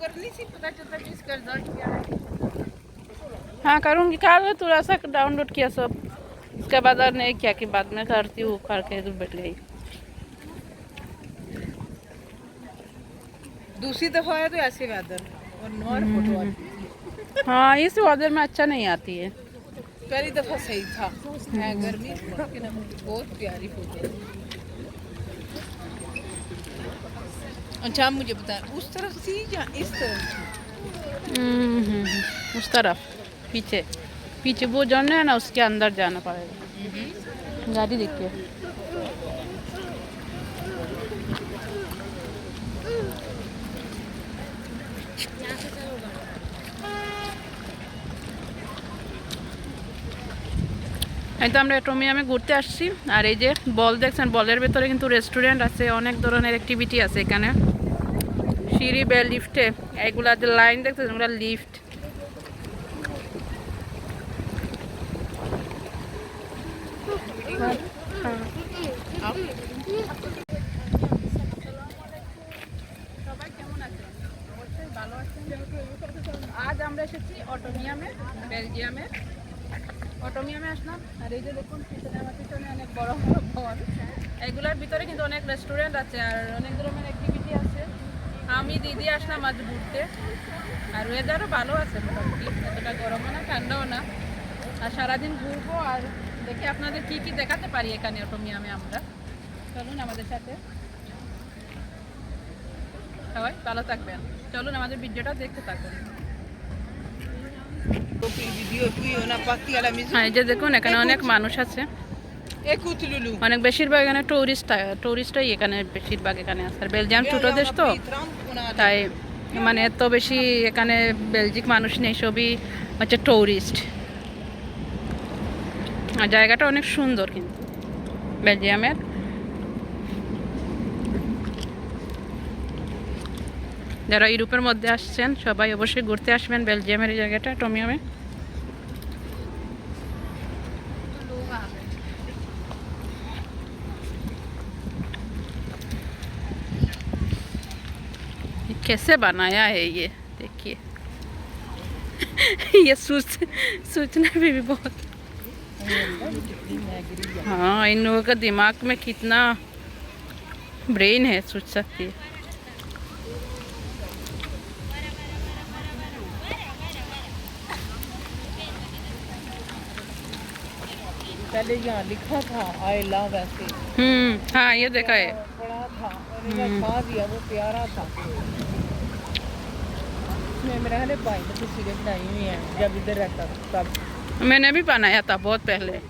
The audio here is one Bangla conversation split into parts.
कर ली थी पता चलता कि इसका रिज़ल्ट क्या है। हाँ करूँगी। कल थोड़ा सा डाउनलोड किया सब। उसके बाद और नहीं किया कि बाद में करती हूँ करके तो बैठ गई। दूसरी दफ़ा है तो ऐसे वेदर और नॉर फ़ोटो आती थी हाँ इस वेदर में अच्छा नहीं आती है। पहली दफ़ा सही था। गर्मी बहुत प्यारी फ़ोटो है। अच्छा आप मुझे बता उस तरफ़ थी या इस तरफ़ थी हम्म, हम्म, उस तरफ़ पीछे पीछे वो जाना है ना उसके अंदर जाना पड़ेगा गाड़ी देखिए এই তো আমরা টোমিয়ামে ঘুরতে আসছি আর এই যে বল দেখছেন বলের ভেতরে কিন্তু রেস্টুরেন্ট আছে অনেক ধরনের অ্যাক্টিভিটি আছে এখানে সিঁড়ি বে লিফটে এগুলা যে লাইন দেখতেছেন ওগুলা লিফট আজ আমরা এসেছি অটোমিয়ামে বেলজিয়ামে অটোমিয়ামে আসলাম। আর এই যে দেখুন, পিছনে আমার পিছনে অনেক বড় বড় বল এগুলোর ভিতরে কিন্তু অনেক রেস্টুরেন্ট আছে আর অনেক ধরনের অ্যাক্টিভিটি আছে। আমি দিদি আসলাম আজ ঘুরতে। আর ওয়েদারও ভালো আছে মোটামুটি। এতটা গরমও না, ঠান্ডাও না। আর সারাদিন ঘুরবো আর দেখি আপনাদের কি কি দেখাতে পারি এখানে অটোমিয়ামে আমরা। চলুন আমাদের সাথে। সবাই ভালো থাকবেন। চলুন আমাদের ভিডিওটা দেখতে থাকুন। হ্যাঁ দেখুন এখানে অনেক মানুষ আছে। অনেক বেশিরভাগ এখানে টুরিস্ট টুরিস্টরাই এখানে বেশিরভাগ এখানে আসে বেলজিয়াম ছোটো দেশ তো? তাই মানে এত বেশি এখানে বেলজিক মানুষ নেই সবই হচ্ছে টুরিস্ট জায়গাটা অনেক সুন্দর কিন্তু বেলজিয়ামের যারা ইউরোপের মধ্যে আসছেন সবাই অবশ্যই ঘুরতে আসবেন বেলজিয়ামের এই জায়গাটা টমিয়ামে ये कैसे बनाया है ये देखिए ये सोच सोचने में भी बहुत हाँ इन लोगों का दिमाग में कितना ब्रेन है सोच सकती है पहले यहाँ लिखा था आई लव ऐसे. हम्म हाँ ये देखा है। बड़ा था खा दिया वो प्यारा था। इसमें मेरे हले भाई ने तस्वीरें बनाई हुई है जब इधर रहता था तब। मैंने भी बनाया था बहुत पहले।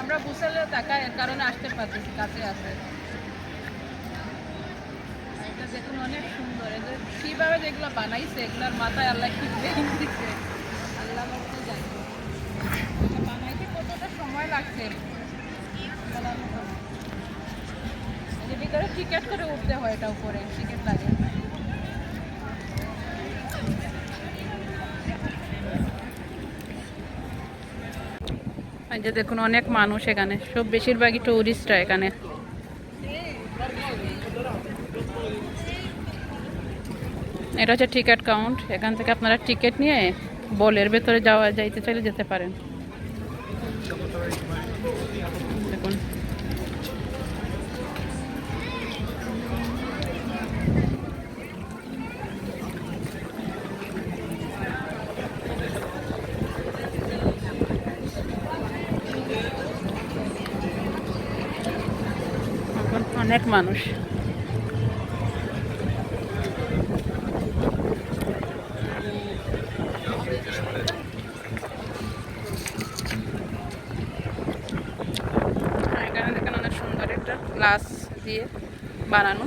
আমরা বুসালে তাকায় কারণে আসতে পারতেছি, কাছে আছে। এটা দেখুন, অনেক সুন্দর। এদের কীভাবে যেগুলো বানাইছে, এগুলোর মাথায় আল্লাহ কি দিছে আল্লাহ জানে। বানাইতে কতটা সময় লাগছে? করে উঠতে হয় এটা উপরে টিকিট লাগে। যে দেখুন, অনেক মানুষ এখানে। সব বেশিরভাগই টুরিস্টরা এখানে। এটা হচ্ছে টিকিট কাউন্ট এখান থেকে আপনারা টিকিট নিয়ে বলের ভেতরে যাওয়া, যাইতে চাইলে যেতে পারেন। অনেক মানুষ। এখানে দেখেন অনেক সুন্দর একটা গ্লাস দিয়ে বানানো।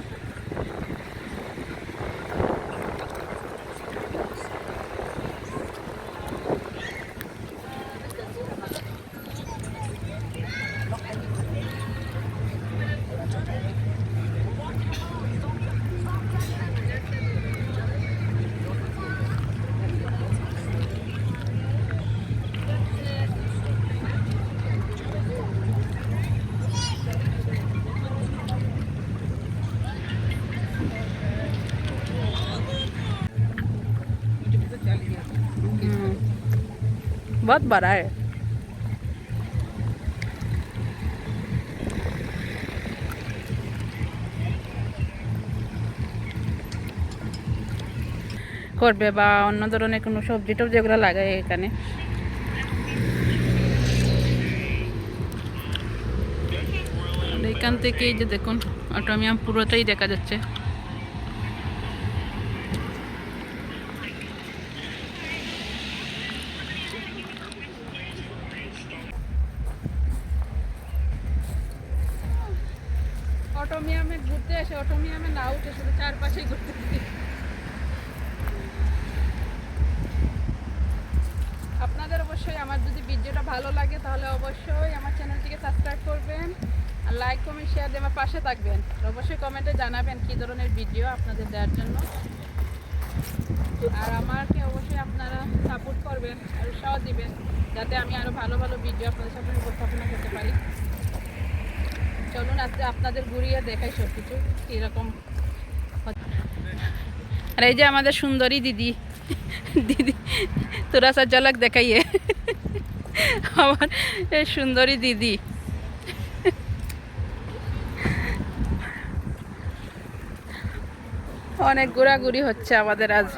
बहुत बड़ा है করবে বা অন্য ধরনের কোনো সবজি টবজি এগুলো লাগায় এখানে আর এখান থেকে এই যে দেখুন অটোমিয়াম পুরোটাই দেখা যাচ্ছে আপনাদের অবশ্যই আমার যদি ভিডিওটা ভালো লাগে, তাহলে অবশ্যই আমার চ্যানেলটিকে সাবস্ক্রাইব করবেন আর লাইক কমেন্ট শেয়ার দিয়ে আমার পাশে থাকবেন। অবশ্যই কমেন্টে জানাবেন কী ধরনের ভিডিও আপনাদের দেওয়ার জন্য। আর আমাকে অবশ্যই আপনারা সাপোর্ট করবেন আর উৎসাহ দিবেন, যাতে আমি আরও ভালো ভালো ভিডিও আপনাদের সামনে উপস্থাপনা করতে পারি। চলুন আজকে আপনাদের ঘুরিয়ে দেখাই সব কিছু কীরকম আর এই যে আমাদের সুন্দরী দিদি। দিদি, তোরা সার ঝলক দেখাইয়ে। আমার এই সুন্দরী দিদি। অনেক ঘোরাঘুরি হচ্ছে আমাদের আজ।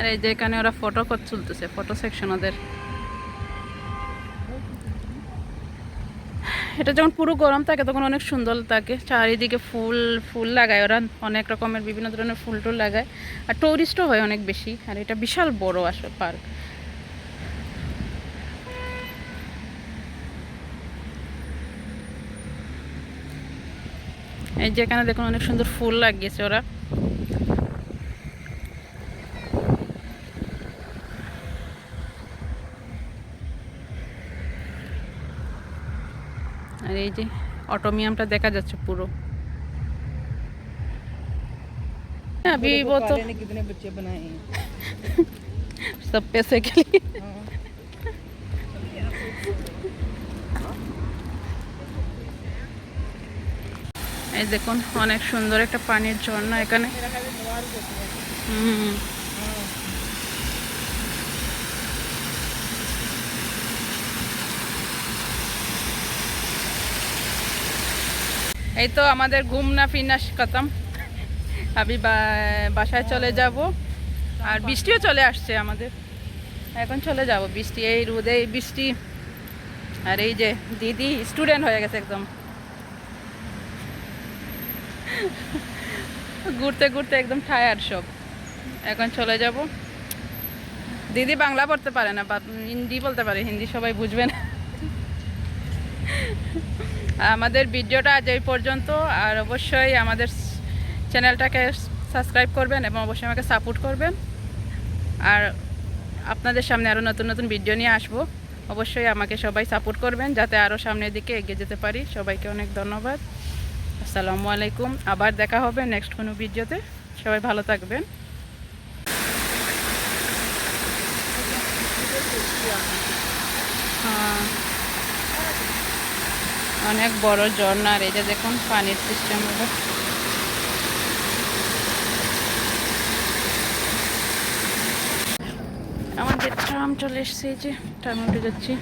আর এই যে এখানে ওরা ফটো কর তুলতেছে ফটো সেকশন ওদের। এটা যখন পুরো গরম থাকে, তখন অনেক সুন্দর থাকে চারিদিকে ফুল ফুল লাগায় ওরা। অনেক রকমের বিভিন্ন ধরনের ফুল টুল লাগায়। আর টুরিস্টও হয় অনেক বেশি। আর এটা বিশাল বড় আসলে পার্ক এই যেখানে দেখুন অনেক সুন্দর ফুল লাগিয়েছে ওরা। আর এই যে অটোমিয়ামটা দেখা যাচ্ছে পুরো अभी वो तो ने कितने बच्चे बनाए हैं सब पैसे के लिए এই দেখুন অনেক সুন্দর একটা পানির ঝর্ণা এখানে হুম এই তো আমাদের ঘুমনা ফিনাস খতম। আমি বাসায় চলে যাব। আর বৃষ্টিও চলে আসছে আমাদের। এখন চলে যাব বৃষ্টি, এই রোদে বৃষ্টি। আর এই যে দিদি স্টুডেন্ট হয়ে গেছে একদম। ঘুরতে ঘুরতে একদম টায়ার্ড সব। এখন চলে যাব। দিদি বাংলা পড়তে পারে না, বা হিন্দি বলতে পারে, হিন্দি সবাই বুঝবে না। আমাদের ভিডিওটা আজ এই পর্যন্ত, আর অবশ্যই আমাদের চ্যানেলটাকে সাবস্ক্রাইব করবেন এবং অবশ্যই আমাকে সাপোর্ট করবেন। আর আপনাদের সামনে আরও নতুন নতুন ভিডিও নিয়ে আসব। অবশ্যই আমাকে সবাই সাপোর্ট করবেন যাতে আরও সামনের দিকে এগিয়ে যেতে পারি। সবাইকে অনেক ধন্যবাদ। আসসালামু আলাইকুম। আবার দেখা হবে নেক্সট কোনো ভিডিওতে। সবাই ভালো থাকবেন। হ্যাঁ। অনেক বড় ঝর্ণা আর যে দেখুন পানির সিস্টেম হলো আমাদের ট্রাম চলে এসছে, এই যে ট্রামে উঠে যাচ্ছি।